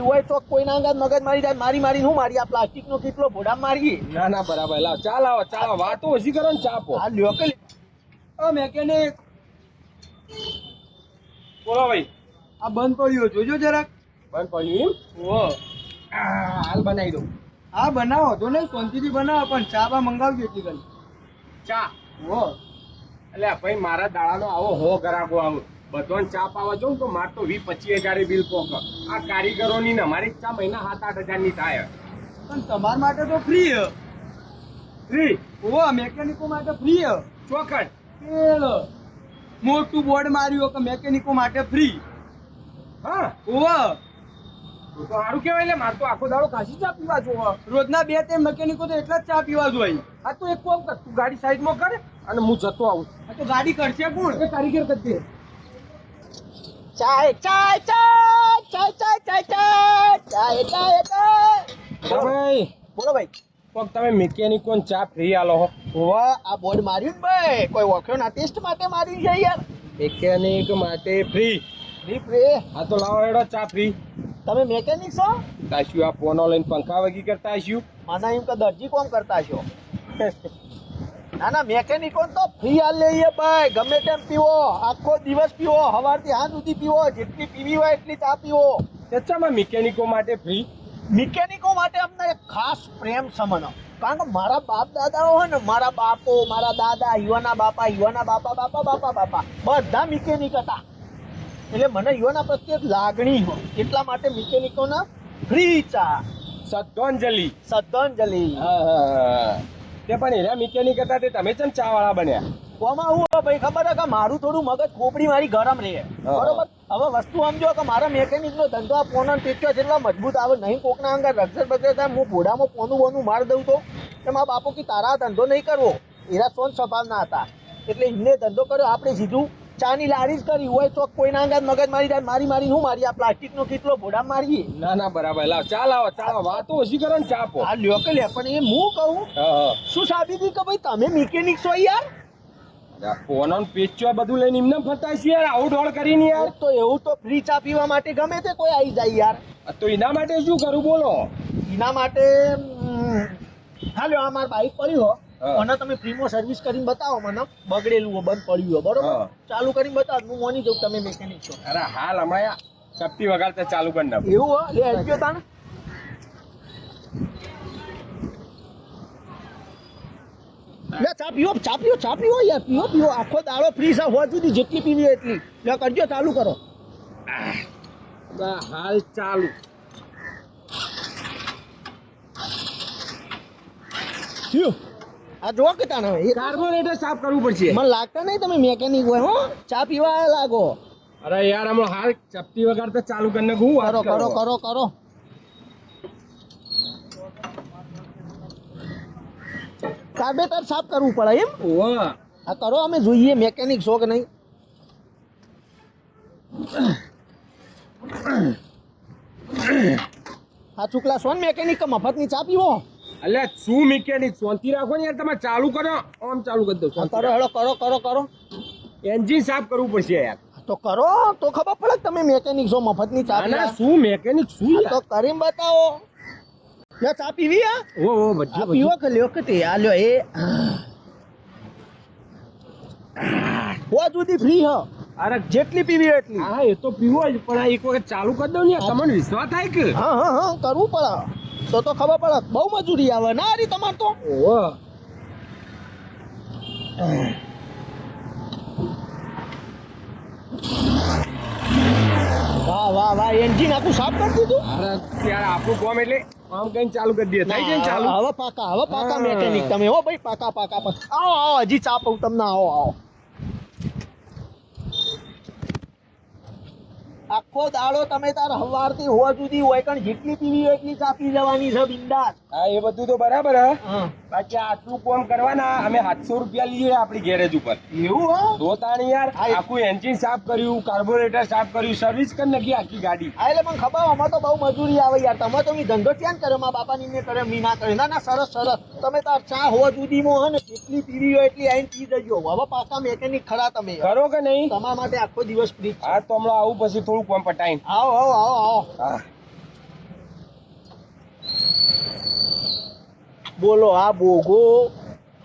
હોય તો કોઈના અંગાત મગજ મારી જાય મારી મારી હું મારી આ પ્લાસ્ટિક નો કેટલો ભોડા મારી ના ના બરાબર. લાવ ચાલ આવો ચાલ વાતો ઓછી કરો ને ચા આ લ્યો કે મેકેનિક. બોલો ભાઈ. આ બંધ પડ્યો જોજો જરાક. બંધ પડ્યું ઓ હાલ બનાવી દઉં. હા બનાવો તો ને શાંતિથી બનાવો પણ ચા બા મંગાવજો એટલી ઘણી ચા? ઓ એટલે ભાઈ મારા દાડાનો આવો હો ગરાકો આવો. બધાને ચા પાવા જાઉં તો માર તો વીસ પચીસ હજારે બિલ પોક. આ કારીગરોની ને અમારી ચા મહિના સાત આઠ હજારની થાય. પણ તમારા માટે તો ફ્રી ફ્રી ઓ મેકેનિકો માટે ફ્રી ચોખટ. કેળ મોટું બોર્ડ માર્યું કે મેકેનિકો માટે ફ્રી હા. ઓ. તો સારું કહેવાય લે મારે તો આખો દાડો કાશી ચા પીવા જોવા રોજના બે ત્રણ મેકેનિકો તો એટલા જ ચા પીવા જોઈએ આ તો એક કોમ કર તું ગાડી સાઈડમાં કરે અને હું જતો આવું. આ તો ગાડી કરશે કોણ? એ કારીગર કરતી ચાય ચાય ચાય ચાય ચાય ચાય ચાય ચાય ચાય ભાઈ. બોલો ભાઈ. કોક તમે મિકેનિક કોણ ચા ફ્રી આલો હો? વાહ આ બોર્ડ માર્યું ને ભાઈ. કોઈ ઓળખ્યો ના ટેસ્ટ માટે માર્યું છે યાર. મિકેનિક માટે ફ્રી ફ્રી ફ્રી હા તો લાવો એડો ચા ફ્રી તમે મેકેનિક છો? તાશ્યું આ ફોનો લઈને પંખા વગી કરતા આશ્યું. મને એમ કે દરજી કોમ કરતા છો? ના ના મેકેનિકો તો ફ્રી હાલ લઈએ ભાઈ. ગમે તેમ પીવો. આખો દિવસ પીવો. સવારથી હાથ સુધી પીવો. જેટલી પીવી હોય એટલી ચા પીવો. ચચામાં મિકેનિકો માટે ફ્રી મિકેનિકો માટે અમને એક ખાસ પ્રેમ સમનો. કારણ કે મારા બાપ દાદાઓ હોય ને મારા બાપો મારા દાદા યુવાના બાપા યુવાના બાપા બાપા બાપા બાપા બધા મિકેનિક હતા. એટલે મને યુવાના પ્રત્યે લાગણી હોય. એટલા માટે મિકેનિકોના ફ્રી ચા. શ્રદ્ધાંજલિ. શ્રદ્ધાંજલિ. હા, હા, હા. તે પણ એના મિકેનિક હતા તે તમે ચમ ચા વાળા બન્યા? કોમાં હું ભાઈ ખબર કે મારું થોડું મગજ ખોપડી મારી ગરમ રહે. બરોબર? હવે વસ્તુ સમજો કે મારા મેકેનિક નો ધંધો આ પોનો ટેક્યો જેટલા મજબૂત આવે નહીં કોકના અંગર રક્ષર બગડે થાય હું ઘોડામાં પોનું બોનું માર દઉં તો? કે મારા બાપુ કે તારા ધંધો નહીં કરવો? એરા સોન સ્વભાવના હતા. એટલે એમને ધંધો કર્યો આપણે સીધું ચાની લારી જ કરી હોય તો કોઈના અંગાત મગજ મારી જાય મારી મારી હું મારી? આ પ્લાસ્ટિક નો કેટલો ભોડા મારીએ? ના ના બરાબર. લાવ ચા લાવો ચા વાતો ઓછી કરો ને ચા પો. આ લ્યો કે લે પણ એ હું કહું. શું સાબિતી કે ભાઈ તમે મિકેનિક છો યાર? ફોનો ને પેચો બધું લઈને એમને ફરતા છે યાર? આવું ડોળ કરીને યાર? તો એવું તો ફ્રી ચા પીવા માટે ગમે તે કોઈ આવી જાય યાર. તો એના માટે શું કરું બોલો? એના માટે હાલો આ માર બાઈક પડ્યું અને તમે પ્રીમો સર્વિસ કરીને બતાવો મને. બગડેલું હોય બંધ પડ્યું હોય બરોબર? ચાલુ કરીને બતાવો હું મોની જઉં તમે મેકેનિક છો. અરે હાલ હમણાં શક્તિ વગાડતા ચાલુ કરી નાખ. એવું હોય? લે આવજો તાને લે ચા પીવો ચા પીવો ચા પીવો યાર પીવો પીવો આખો દાડો ફ્રી છે હોવા સુધી જેટલી પીવી એટલી. લે કરજો ચાલુ કરો. હાલ ચાલુ. થયું? આ જો કે તાને એ કાર્બોરેટર સાફ કરવું પડશે. મને લાગતા નહીં તમે મેકેનિક હોય હો. ચા પીવા લાગો. અરે યાર હમણાં હાલ ચપટી વગર તો ચાલુ કરીને વાત કરો કરો. કરો કરો કરો. કાર્બેટર સાફ કરવું પડે એમ? ઓવા આ કરો અમે જોઈએ મેકેનિક છો કે નહીં. આ ચુકલા સોન મેકેનિક મફતની ચા પીવો? અલ્યા શું મિકેનિક શાંતિ રાખો ને યાર તમે ચાલુ કરો. આમ ચાલુ કરી દો કરો હેડો કરો કરો કરો. એન્જિન સાફ કરવું પડશે યાર. તો કરો તો ખબર પડે તમે મેકેનિક છો મફતની ચા ના શું મેકેનિક શું તો કરીને બતાવો. લે ચા પીવી આ ઓ ઓ આ પીવો કે લ્યો કે તે આ લ્યો એ. હોવા સુધી ફ્રી હ. અરે જેટલી પીવી એટલી. હા એ તો પીવો જ પણ આ એક વખત ચાલુ કરી દો ને તમને વિશ્વાસ થાય કે? હા હા હા કરવું પડે. તો તો ખબર પડે બહુ મજૂરી આવે. ના હરી તમારે તો. ઓહો. વાહ વાહ વાહ એન્જિન આખું સાફ કરી દીધું? અરે ત્યારે આપણું કોમ એટલે આમ કઈ ચાલુ કરી દે થઈ જાય ચાલુ? હવે પાકા હવે પાકા હા. મેકેનિક તમે. હો ભાઈ પાકા પાકા પાકા. આવો આવો હજી ચા પઉં તમને. આવો આવો. આખો દાડો તમે તાર હવારથી હોવા સુધી હોય પણ જેટલી પીવી હોય એટલી ચા જવાની છે બિંદાસ. હા એ બધું તો બરાબર હે. બાકી આટલું કોમ કરવાના અમે સાતસો રૂપિયા લઈએ આપણી ગેરેજ ઉપર. એવું હા? તો તાણી યાર આખું એન્જિન સાફ કર્યું કાર્બોરેટર સાફ કર્યું સર્વિસ કરી નાખી આખી ગાડી. હા એટલે પણ ખબર આમાં તો બહુ મજૂરી આવે યાર. તમે તો મી ધંધો ક્યાં કર્યો? મારા બાપાની ને કર્યો મી ના કર્યો. ના ના સરસ સરસ. તમે તાર ચા હોવા સુધીમાં હે ને જેટલી પીવી હોય એટલી આઈને પી જજો હવે પાછા મેકેનિક ખરા તમે. ખરો કે નહીં? તમારા માટે આખો દિવસ ફ્રી હા તો હમણાં આવું પછી થોડું કોમ પટાઈને આવો આવો આવો આવો. બોલો આ બોગો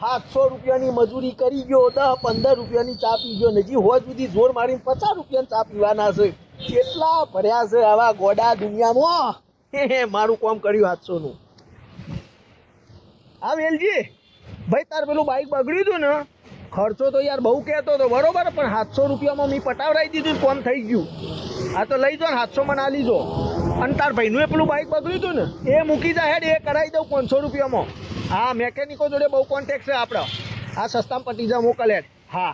સાતસો રૂપિયાની મજૂરી કરી ગયો દસ પંદર રૂપિયાની ચા પી ગયો. નજી હોજ સુધી જોર મારીને પચાસ રૂપિયાની ચા પીવાના છે. કેટલા ભર્યા છે આવા ગોડા દુનિયામાં? મારું કોમ કર્યું સાતસોનું. હા વેલજી. ભાઈ તાર પેલું બાઇક બગડ્યું હતું ને? ખર્ચો તો યાર બહુ કહેતો હતો બરોબર પણ સાતસો રૂપિયામાં મેં પટાવડાવી દીધું કોમ થઈ ગયું. આ તો લઈ જાઓ ને સાતસો મને આ લીધો. અને તાર ભાઈનું એ પેલું બાઇક બગડ્યું હતું ને, એ મૂકી જા હેડ, એ કરાવી દઉં પાંચસો રૂપિયામાં. હા મેકેનિકો જોડે બહુ કોન્ટેક્ટ છે આપણો. આ સસ્તામાં પટી જા મોકલ હા.